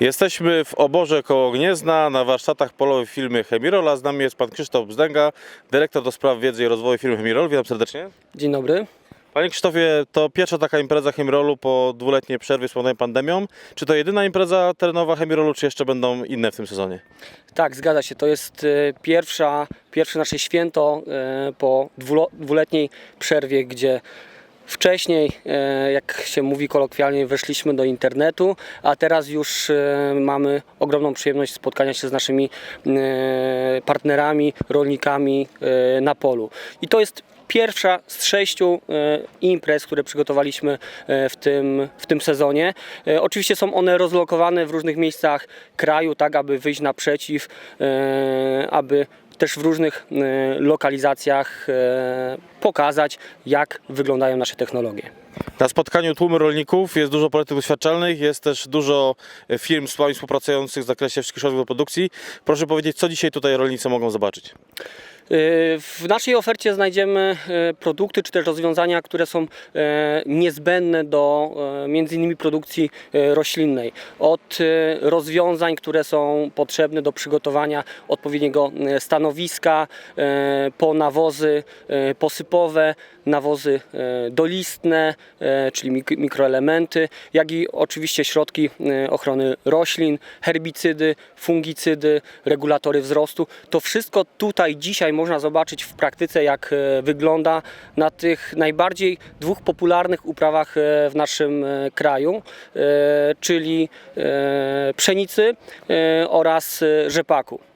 Jesteśmy w oborze koło Gniezna na warsztatach polowych firmy Chemirol, a z nami jest pan Krzysztof Bzdęga, dyrektor do spraw wiedzy i rozwoju firmy Chemirol. Witam serdecznie. Dzień dobry. Panie Krzysztofie, to pierwsza taka impreza Chemirolu po dwuletniej przerwie spowodowanej pandemią. Czy to jedyna impreza terenowa Chemirolu, czy jeszcze będą inne w tym sezonie? Tak, zgadza się. To jest e, pierwsza, pierwsze nasze święto e, po dwuletniej przerwie, gdzie wcześniej, e, jak się mówi kolokwialnie, weszliśmy do internetu, a teraz już e, mamy ogromną przyjemność spotkania się z naszymi e, partnerami, rolnikami na polu. I to jest pierwsza z sześciu imprez, które przygotowaliśmy w tym, w tym sezonie. Oczywiście są one rozlokowane w różnych miejscach kraju, tak aby wyjść naprzeciw, aby też w różnych e, lokalizacjach e, pokazać, jak wyglądają nasze technologie. Na spotkaniu tłumy rolników jest dużo polityk doświadczalnych, jest też dużo e, firm z wami współpracujących w zakresie wszystkich środków do produkcji. Proszę powiedzieć, co dzisiaj tutaj rolnicy mogą zobaczyć? W naszej ofercie znajdziemy e, produkty czy też rozwiązania, które są e, niezbędne do e, między innymi produkcji e, roślinnej. Od e, rozwiązań, które są potrzebne do przygotowania odpowiedniego e, stanowiska, e, po nawozy e, posypowe, nawozy e, dolistne, e, czyli mik- mikroelementy, jak i oczywiście środki e, ochrony roślin, herbicydy, fungicydy, regulatory wzrostu. To wszystko tutaj dzisiaj można zobaczyć w praktyce, jak wygląda na tych najbardziej dwóch popularnych uprawach w naszym kraju, czyli pszenicy oraz rzepaku.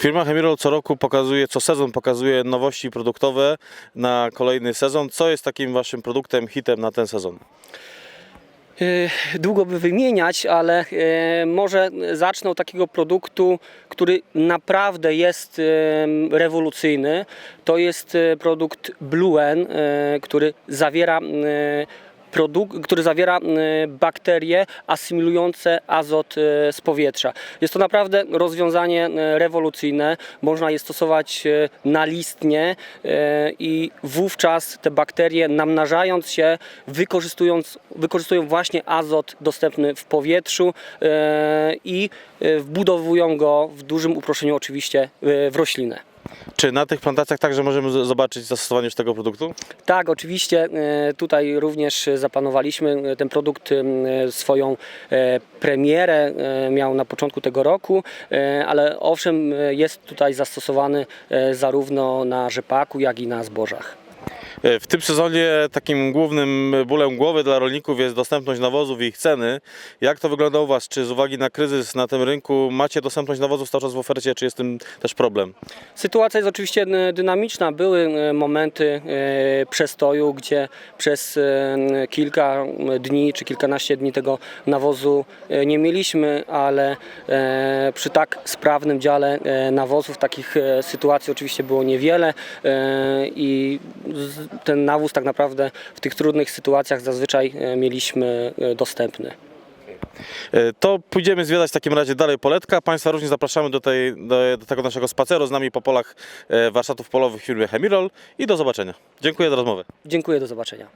Firma Chemirol co roku pokazuje, co sezon pokazuje nowości produktowe na kolejny sezon. Co jest takim waszym produktem, hitem na ten sezon? E, Długo by wymieniać, ale e, może zacznę od takiego produktu, który naprawdę jest e, rewolucyjny. To jest produkt Bluen, który zawiera Produkt, który zawiera e, bakterie asymilujące azot e, z powietrza. Jest to naprawdę rozwiązanie e, rewolucyjne. Można je stosować e, nalistnie e, i wówczas te bakterie namnażając się, wykorzystując, wykorzystują właśnie azot dostępny w powietrzu i wbudowują go w dużym uproszczeniu oczywiście w roślinę. Czy na tych plantacjach także możemy zobaczyć zastosowanie już tego produktu? Tak, oczywiście e, tutaj również zaplanowaliśmy ten produkt e, swoją e, premierę e, miał na początku tego roku, e, ale owszem e, jest tutaj zastosowany e, zarówno na rzepaku, jak i na zbożach. E, W tym sezonie takim głównym bólem głowy dla rolników jest dostępność nawozów i ich ceny. Jak to wygląda u Was? Czy z uwagi na kryzys na tym rynku macie dostępność nawozów cały czas w ofercie, czy jest tym też problem? Sytuacja jest oczywiście e, dynamiczna. Były e, momenty przestoju, gdzie przez kilka dni czy kilkanaście dni tego nawozu nie mieliśmy, ale przy tak sprawnym dziale nawozów takich sytuacji oczywiście było niewiele i ten nawóz tak naprawdę w tych trudnych sytuacjach zazwyczaj e, mieliśmy e, dostępny. E, To pójdziemy zwiedzać w takim razie dalej poletka. Państwa również zapraszamy do, tej, do, do tego naszego spaceru z nami po polach warsztatów polowych firmy Chemirol i do zobaczenia. Dziękuję za rozmowę. Dziękuję, do zobaczenia.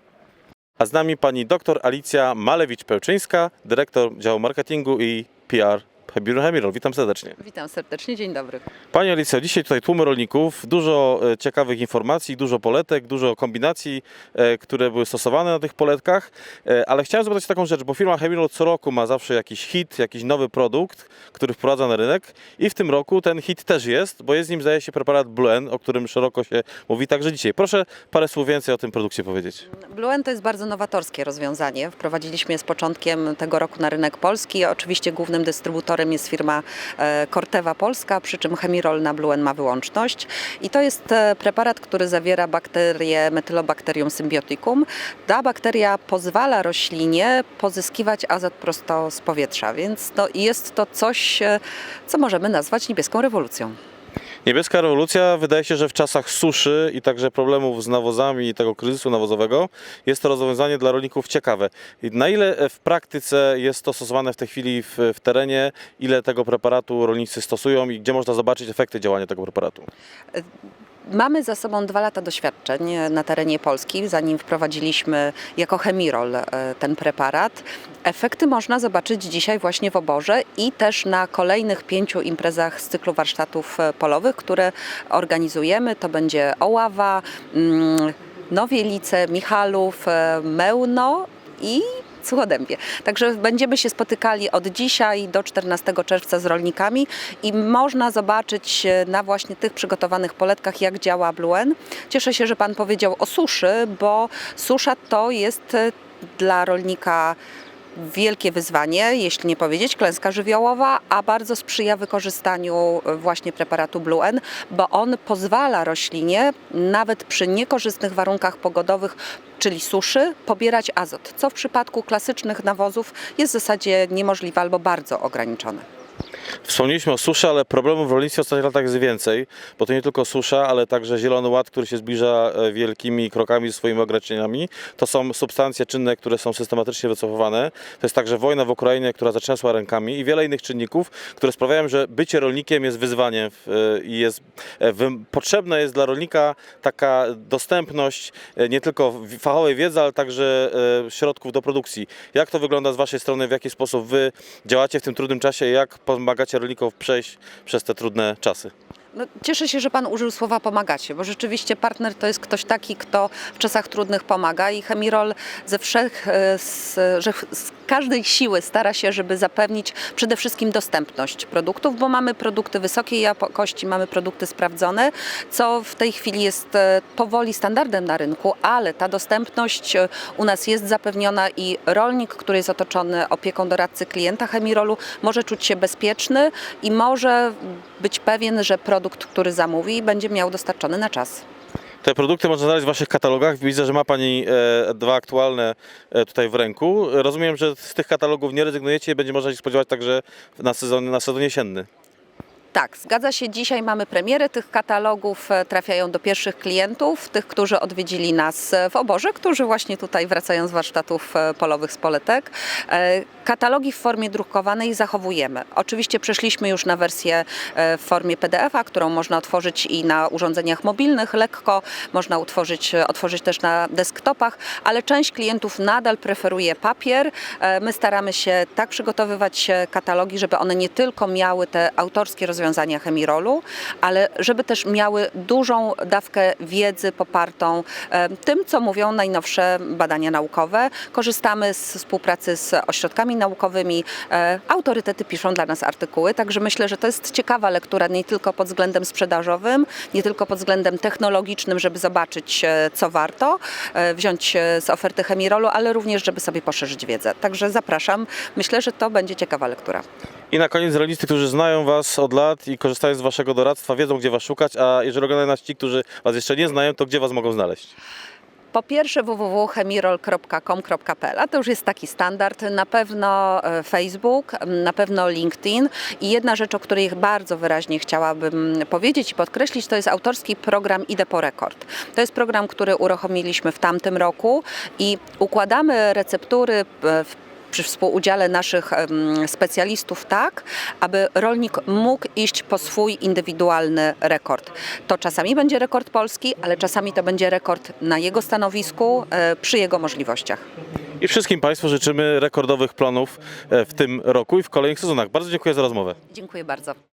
A z nami pani dr Alicja Malewicz-Pełczyńska, dyrektor działu marketingu i PR Chemirol. Chemirol. Witam serdecznie. Witam serdecznie, dzień dobry. Pani Alicjo, dzisiaj tutaj tłumy rolników, dużo e, ciekawych informacji, dużo poletek, dużo kombinacji, e, które były stosowane na tych poletkach, E, ale chciałem zapytać taką rzecz, bo firma Chemirol co roku ma zawsze jakiś hit, jakiś nowy produkt, który wprowadza na rynek i w tym roku ten hit też jest, bo jest nim zdaje się preparat Bluen, o którym szeroko się mówi także dzisiaj. Proszę parę słów więcej o tym produkcie powiedzieć. Bluen to jest bardzo nowatorskie rozwiązanie. Wprowadziliśmy je z początkiem tego roku na rynek polski. Oczywiście głównym dystrybutorem jest firma e, Corteva Polska, przy czym Chemirol na Bluen ma wyłączność. I to jest e, preparat, który zawiera bakterię Methylobacterium symbioticum. Ta bakteria pozwala roślinie pozyskiwać azot prosto z powietrza, więc jest to coś, e, co możemy nazwać niebieską rewolucją. Niebieska rewolucja wydaje się, że w czasach suszy i także problemów z nawozami i tego kryzysu nawozowego jest to rozwiązanie dla rolników ciekawe. Na ile e, w praktyce jest to stosowane w tej chwili w, w terenie, ile tego preparatu rolnicy stosują i gdzie można zobaczyć efekty działania tego preparatu? Mamy za sobą dwa lata doświadczeń na terenie Polski, zanim wprowadziliśmy jako Chemirol e, ten preparat. Efekty można zobaczyć dzisiaj właśnie w oborze i też na kolejnych pięciu imprezach z cyklu warsztatów e, polowych, które organizujemy. To będzie Oława, mm, Nowielice, Michalów, e, Mełno i Suchodębie. Także będziemy się spotykali od dzisiaj do 14 czerwca z rolnikami i można zobaczyć e, na właśnie tych przygotowanych poletkach, jak działa Bluen. Cieszę się, że Pan powiedział o suszy, bo susza to jest e, dla rolnika wielkie wyzwanie, jeśli nie powiedzieć klęska żywiołowa, a bardzo sprzyja wykorzystaniu e, właśnie preparatu Blue N, bo on pozwala roślinie nawet przy niekorzystnych warunkach pogodowych, czyli suszy, pobierać azot, co w przypadku klasycznych nawozów jest w zasadzie niemożliwe albo bardzo ograniczone. Wspomnieliśmy o suszy, ale problemów w rolnictwie w ostatnich latach jest więcej, bo to nie tylko susza, ale także zielony ład, który się zbliża e, wielkimi krokami ze swoimi ograniczeniami. To są substancje czynne, które są systematycznie wycofywane. To jest także wojna w Ukrainie, która zatrzęsła rękami i wiele innych czynników, które sprawiają, że bycie rolnikiem jest wyzwaniem e, i jest e, potrzebna jest dla rolnika taka dostępność nie tylko fachowej wiedzy, ale także środków do produkcji. Jak to wygląda z Waszej strony, w jaki sposób Wy działacie w tym trudnym czasie, jak pomagacie rolnikom przejść przez te trudne czasy? No, cieszę się, że Pan użył słowa pomagacie, bo rzeczywiście partner to jest ktoś taki, kto w czasach trudnych pomaga i Chemirol ze wszech, e, z, z każdej siły stara się, żeby zapewnić przede wszystkim dostępność produktów, bo mamy produkty wysokiej jakości, mamy produkty sprawdzone, co w tej chwili jest e, powoli standardem na rynku, ale ta dostępność e, u nas jest zapewniona i rolnik, który jest otoczony opieką doradcy klienta Chemirolu, może czuć się bezpieczny i może być pewien, że produkt, który zamówi, będzie miał dostarczony na czas. Te produkty można znaleźć w Waszych katalogach. Widzę, że ma Pani e, dwa aktualne e, tutaj w ręku. Rozumiem, że z tych katalogów nie rezygnujecie i będzie można się spodziewać także na sezon, na sezon jesienny. Tak, zgadza się. Dzisiaj mamy premierę tych katalogów. e, Trafiają do pierwszych klientów, tych, którzy odwiedzili nas e, w oborze, którzy właśnie tutaj wracają z warsztatów e, polowych z Poletek. Katalogi w formie drukowanej zachowujemy. Oczywiście przeszliśmy już na wersję e, w formie PDF-a, którą można otworzyć i na urządzeniach mobilnych lekko, można utworzyć, e, otworzyć też na desktopach, ale część klientów nadal preferuje papier. E, My staramy się tak przygotowywać katalogi, żeby one nie tylko miały te autorskie rozwiązania Chemirolu, ale żeby też miały dużą dawkę wiedzy popartą tym, co mówią najnowsze badania naukowe. Korzystamy z współpracy z ośrodkami naukowymi, e, autorytety piszą dla nas artykuły, także myślę, że to jest ciekawa lektura nie tylko pod względem sprzedażowym, nie tylko pod względem technologicznym, żeby zobaczyć, e, co warto e, wziąć z oferty Chemirolu, ale również, żeby sobie poszerzyć wiedzę. Także zapraszam. Myślę, że to będzie ciekawa lektura. I na koniec rolnicy, którzy znają Was od lat i korzystają z Waszego doradztwa, wiedzą gdzie Was szukać, a jeżeli oglądają nas ci, którzy Was jeszcze nie znają, to gdzie Was mogą znaleźć? Po pierwsze www.chemirol.com.pl, to już jest taki standard, na pewno e, Facebook, na pewno LinkedIn i jedna rzecz, o której bardzo wyraźnie chciałabym powiedzieć i podkreślić, to jest autorski program Idę po rekord. To jest program, który uruchomiliśmy w tamtym roku i układamy receptury e, w przy współudziale naszych specjalistów tak, aby rolnik mógł iść po swój indywidualny rekord. To czasami będzie rekord polski, ale czasami to będzie rekord na jego stanowisku, e, przy jego możliwościach. I wszystkim Państwu życzymy rekordowych planów e, w tym roku i w kolejnych sezonach. Bardzo dziękuję za rozmowę. Dziękuję bardzo.